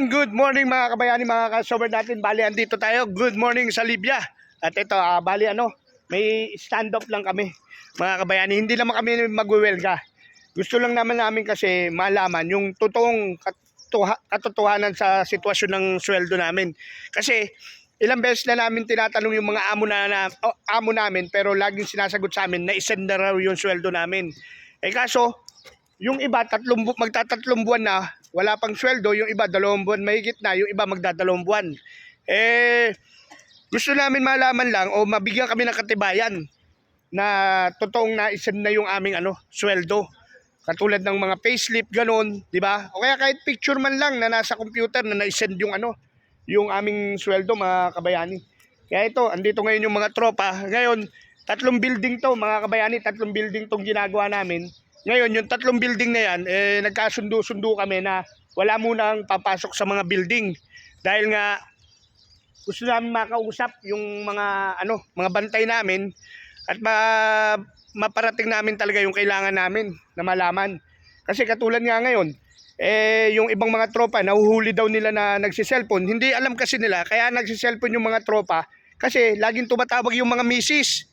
Ayun, good morning mga kabayani, mga kasober natin. Bali, andito tayo. Good morning sa Libya. At ito, ah, bali ano, may stand-up lang kami. Mga kabayani, hindi naman kami magwewelga. Gusto lang naman namin kasi malaman yung totoong katuha- katotohanan sa sitwasyon ng sweldo namin. Kasi ilang beses na namin tinatanong yung mga amo na, na o, amo namin pero laging sinasagot sa amin na isend na raw yung sweldo namin. Eh kaso, yung iba tatlong magtatatlong buwan na wala pang sweldo, yung iba dalawang buwan mahigit na, yung iba magdadalawang buwan. Eh gusto namin malaman lang o mabigyan kami ng katibayan na totoong na-send na yung aming ano, sweldo. Katulad ng mga payslip ganun, 'di ba? O kaya kahit picture man lang na nasa computer na na-send yung ano, yung aming sweldo mga kabayani. Kaya ito, andito ngayon yung mga tropa. Ngayon, tatlong building to mga kabayani, tatlong building tong ginagawa namin. Ngayon, yung tatlong building na yan, eh, nagkasundo-sundo kami na wala munang papasok sa mga building. Dahil nga, gusto namin makausap yung mga, ano, mga bantay namin at ma maparating namin talaga yung kailangan namin na malaman. Kasi katulad nga ngayon, eh, yung ibang mga tropa, nahuhuli daw nila na nagsiselfone. Hindi alam kasi nila, kaya nagsiselfone yung mga tropa kasi laging tumatawag yung mga misis.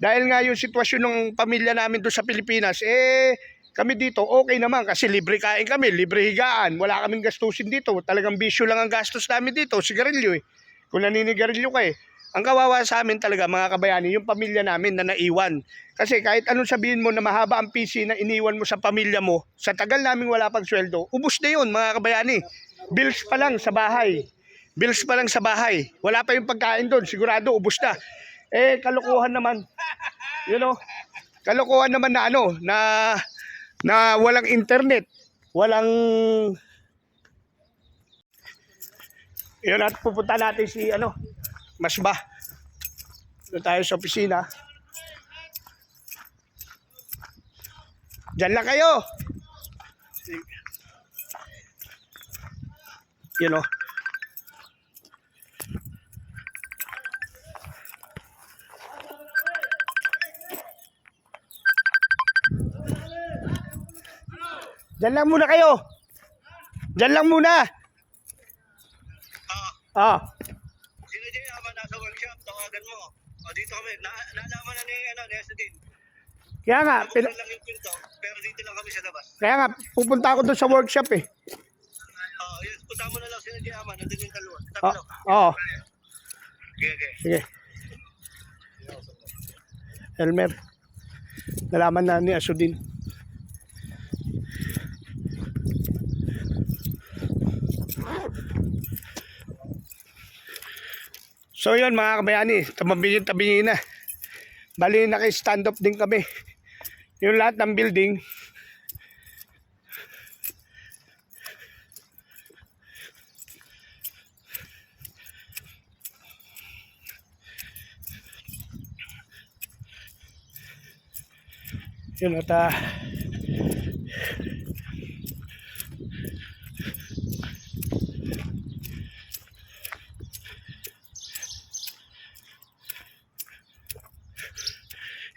Dahil nga yung sitwasyon ng pamilya namin doon sa Pilipinas, eh, kami dito, okay naman kasi libre kain kami, libre higaan, wala kaming gastusin dito. Talagang bisyo lang ang gastos namin dito, sigarilyo eh. Kung naninigarilyo ka eh. Ang kawawa sa amin talaga mga kabayani, yung pamilya namin na naiwan. Kasi kahit anong sabihin mo na mahaba ang PC na iniwan mo sa pamilya mo, sa tagal namin wala pang sweldo, ubus na yun mga kabayani. Bills pa lang sa bahay. Bills pa lang sa bahay. Wala pa yung pagkain doon, sigurado ubus na. Eh, kalukuhan naman. You know, kalukuhan naman na ano, na na walang internet, walang yun at pupunta natin si ano, Masba. Doon tayo sa opisina. Diyan lang kayo. You know. Diyan lang muna kayo. Diyan lang muna. Ah. Sino dyan naman nasa workshop, tawagan mo. O dito kami, na nalaman na ni, ano, ni Esdin. Kaya nga, pin- Pin- lang yung pinto, pero dito lang kami sa labas. kaya nga, pupunta ako doon sa workshop eh. Oo, yun, punta mo na lang sino dyan naman, nandun yung dalawa. Oo. lang. Oh, Okay, okay. sige. Elmer. Nalaman na ni Asudin. So yun mga kabayani, tabingin tabingin na. Bali naka-stand up din kami. Yung lahat ng building, yun at ah,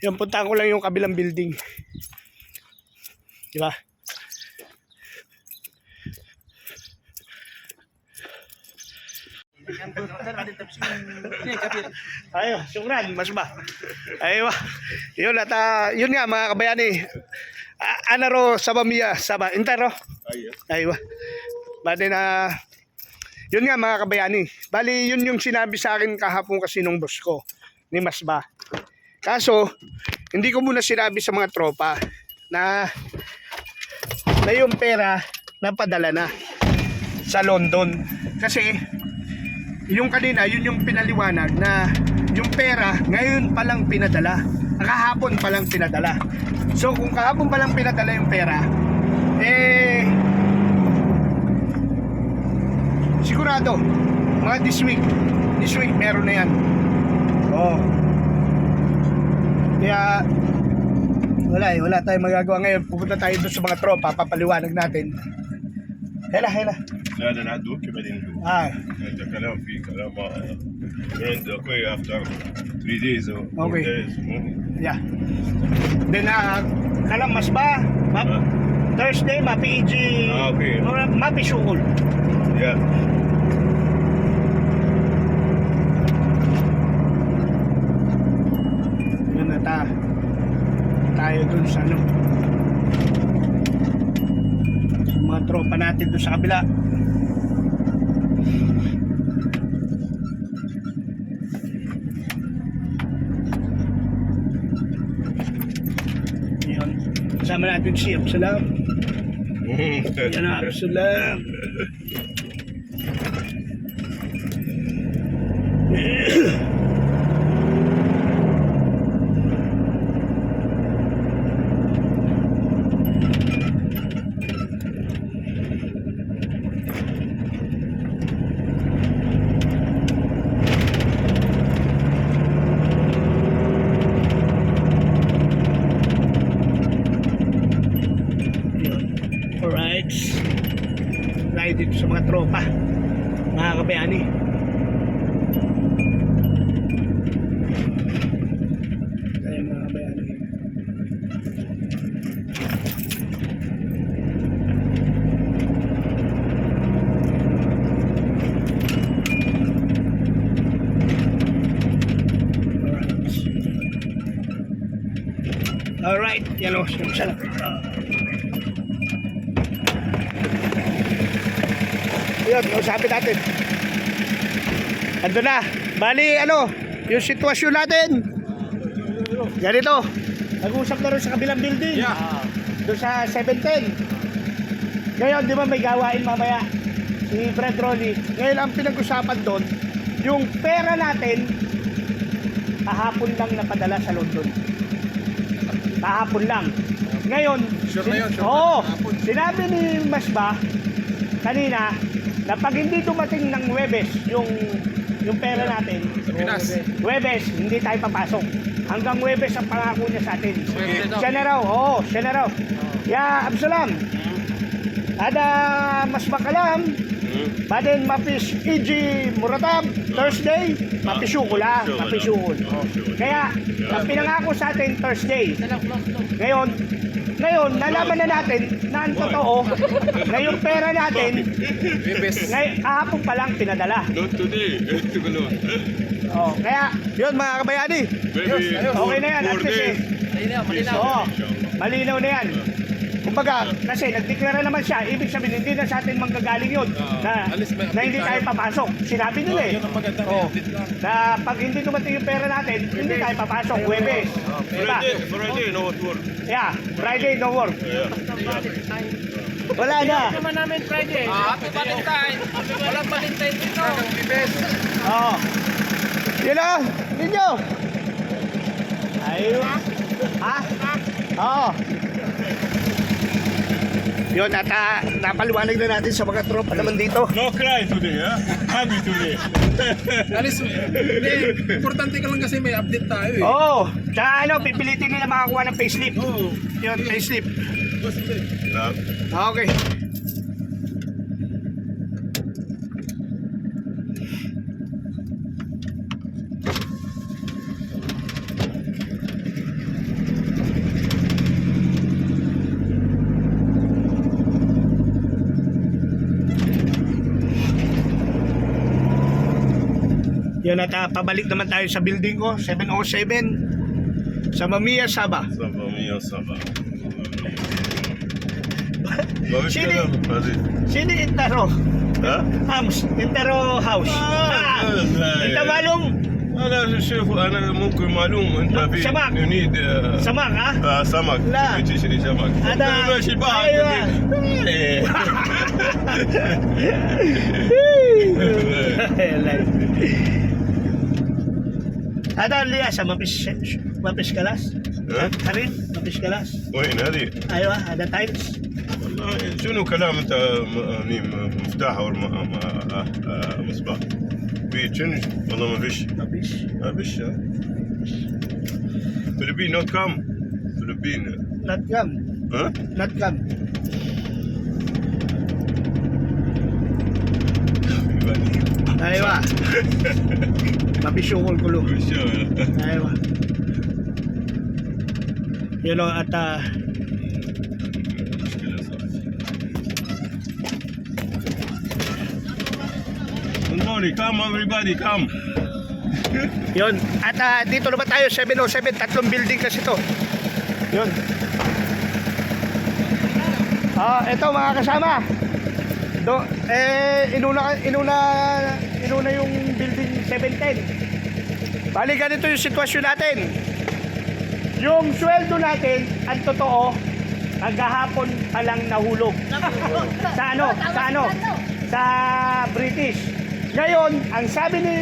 Yan, punta ko lang yung kabilang building. Di ba? Ayo, syukran, mas ba? Ayo, yun at ah, yun nga mga kabayani. Ah, anaro sabamiya, saba, intero. Ayo. Bali na yun nga mga kabayani. Bali yun yung sinabi sa akin kahapon kasi nung boss ko ni Masba. Kaso, hindi ko muna sinabi sa mga tropa na na yung pera napadala na sa London. Kasi yung kanina, yun yung pinaliwanag na yung pera ngayon pa lang pinadala. Kahapon pa lang pinadala. So kung kahapon pa lang pinadala yung pera, eh sigurado mga this week, this week meron na yan. Oh. Kaya wala eh, wala tayong magagawa ngayon. Pupunta tayo doon sa mga tropa, papaliwanag natin. Hela, hela. لا انا نعدوك بعدين نقول Ah, انت كلام في كلام عند اخوي افتر 3 days or 4 Okay. days مو yeah. Then, ah, kalam mas ba? Ma- Thursday, ma PG. Ah, okay. Ma PG Sukul. Yeah. Dun sa ano. Mga tropa natin dun sa kabila. Yun. Kasama natin si Absalam. Yan na, Absalam. Yun. Alright. Ride dito sa mga tropa. Mga kabayani. Ayun mga kabayani. Alright. Yan o, siya lang. Yun, usapin natin. Ando na. Bali, ano, yung sitwasyon natin. Ganito. Nag-uusap na rin sa kabilang building. Yeah. Doon sa 710. Ngayon, di ba may gawain mamaya si Fred Rolly. Ngayon, ang pinag-usapan doon, yung pera natin, kahapon lang napadala sa London. Kahapon lang. Ngayon, Sure na yun, sure na. Oo. Kahapon. Sinabi ni Masba kanina na pag hindi dumating ng Webes yung yung pera natin, Pinas. Webes, hindi tayo papasok. Hanggang Webes ang pangako niya sa atin. Daw. Siya na raw, oo, siya na raw. Ya, Absalam. Ada mas bakalam, baden mapis EG Muratab, Thursday, mapisyukula, mapisyukul. Kaya, ang pinangako sa atin Thursday. Ngayon, ngayon, nalaman na natin na ang totoo na yung pera natin, ngay, kahapon pa lang pinadala. Not today. Oh, kaya, yun mga kabayani. Maybe Okay na yan, at eh. days. Malinaw, malinaw. Oo, malinaw na yan. Kumbaga, kasi nagdeklara naman siya, ibig sabihin hindi na sa atin manggagaling yun na, least may na hindi tayo papasok. Sinabi nila eh. Oo. Update lang. Na pag hindi dumating yung pera natin, hindi tayo papasok. Webes. Friday, Friday, no work. Yeah, Friday no work. Yeah. Wala na. naman namin Friday. Ah, happy Valentine. Walang Valentine dito. Oo. Yun na, ninyo. Ayun. Ha? Oo. Yun, at uh, napaliwanag na natin sa mga tropa naman dito. No cry today, huh? Happy today. Alis, hindi. Importante ka lang kasi may update tayo eh. Oo. Oh, tsaka ano, pipilitin nila makakuha ng payslip. Yun, payslip. Uh, Okay. Yun at ah, pabalik naman tayo sa building ko, 707 sa Mamiya Saba. Sabah mia sabah. ما فيش شيلي. كلام هذه Sino Intaro? ها؟ House, Intaro House. آه، لا. Inta malum, انا شوف انا ممكن معلوم انت في سمك. يونيد آه samak ha? آه سمك لا. تبي تشتري سمك هذا- أنا ماشي البحر أيوة. إيه. Ada liya sa mapis mapis kalas. ها؟ Karin, mapis kalas. وين هذه؟ Aywa, ada tiles. والله شنو كلام انت م- يعني م- مفتاح او م- م- آه، آه، مصباح في شنو والله ما فيش Mapis. ما فيش ها؟ فلبين نوت كام فلبين Not gum. ها؟ Not gum. Aywa. Mapis yung kulo. Aywa. yun o, at morning. Come, everybody, come. Yun. At ah, dito naman tayo, 707, tatlong building kasi to. Yun. Ah, ito mga kasama. Do, eh, inuna, inuna, inuna yung building 710. Bali, ganito yung sitwasyon natin. Yung sweldo natin, ang totoo, maghahapon pa lang nahulog. sa ano? Sa ano? Sa British. Ngayon, ang sabi ni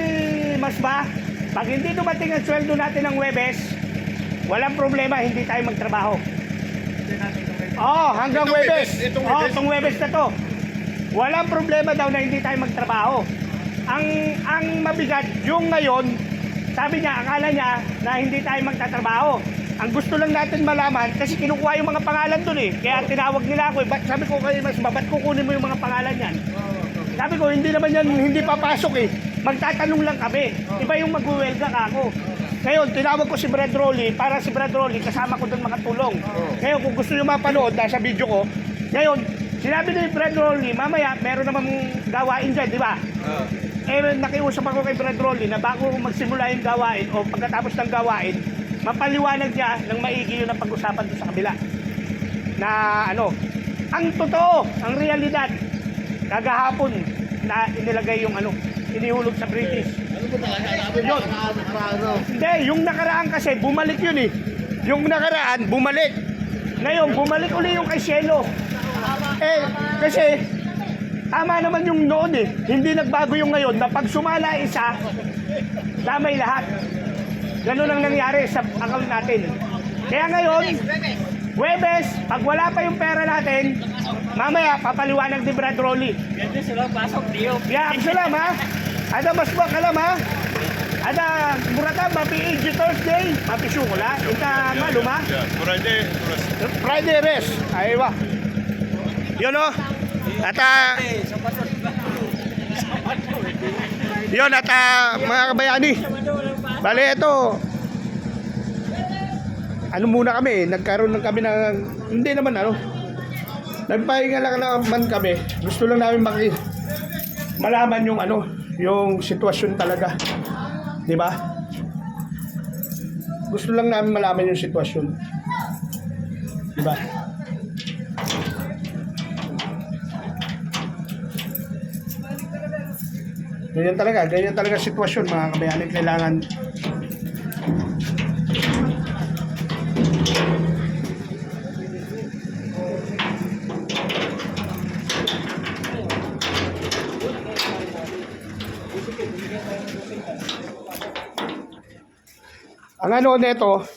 Masba, pag hindi dumating ang sweldo natin ng Webes, walang problema, hindi tayo magtrabaho. Oo, hanggang Itong Webes. Webes, itong Oo, Webes. itong Webes na to. Walang problema daw na hindi tayo magtrabaho. Ang ang mabigat, yung ngayon, sabi niya, akala niya na hindi tayo magtatrabaho. Ang gusto lang natin malaman, kasi kinukuha yung mga pangalan dun eh. Kaya tinawag nila ako eh. Ba't, sabi ko kay Mas, ba't kukunin mo yung mga pangalan yan? Sabi ko, hindi naman yan, hindi papasok eh. Magtatanong lang kami. Iba yung mag-welga ka ako. Ngayon, tinawag ko si Brad Rolly para si Brad Rolly kasama ko doon makatulong. Ngayon, kung gusto nyo mapanood, nasa video ko. Ngayon, sinabi ni Brad Rolly, mamaya, meron namang gawain dyan, di ba? Eh, nakiusap ako kay Brad Rolly na bago magsimula yung gawain o pagkatapos ng gawain, mapaliwanag niya ng maigi yun ang pag-usapan doon sa kabila. Na ano, ang totoo, ang realidad, kagahapon na inilagay yung ano, inihulog sa British. Yun. Hindi, yung nakaraan kasi, bumalik yun eh. Yung nakaraan, bumalik. Ngayon, bumalik uli yung kay Cielo. Eh, kasi, tama naman yung noon eh. Hindi nagbago yung ngayon na pag sumala isa, damay lahat. Ganun ang nangyari sa account natin. Kaya ngayon, Webes, pag wala pa yung pera natin, mamaya papaliwanag ni Brad Rolly. Yan din sila, pasok, diyo. Ya, salam ha. Ada mas ba kalam ha? Ada murata mapi AG Thursday, mapi syukula. Ita malum ha? Yeah, Friday, rest. Friday rest. Aywa. Yun o. At ah, yun at ah, mga kabayani. Bale ito. Ano muna kami, nagkaroon ng kami ng hindi naman ano. Nagpahinga lang naman kami. Gusto lang namin maki malaman yung ano, yung sitwasyon talaga. 'Di ba? Gusto lang namin malaman yung sitwasyon. 'Di ba? Ganyan talaga, ganyan talaga sitwasyon mga kabayani. Kailangan ang ano nito.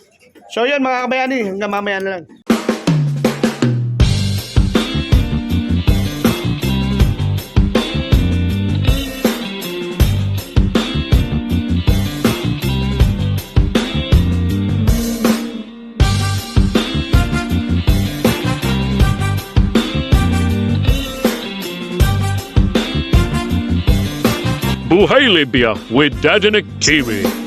So yun mga kabayani, hanggang mamaya na lang. Oh, hey Libya, we're Dadenic TV.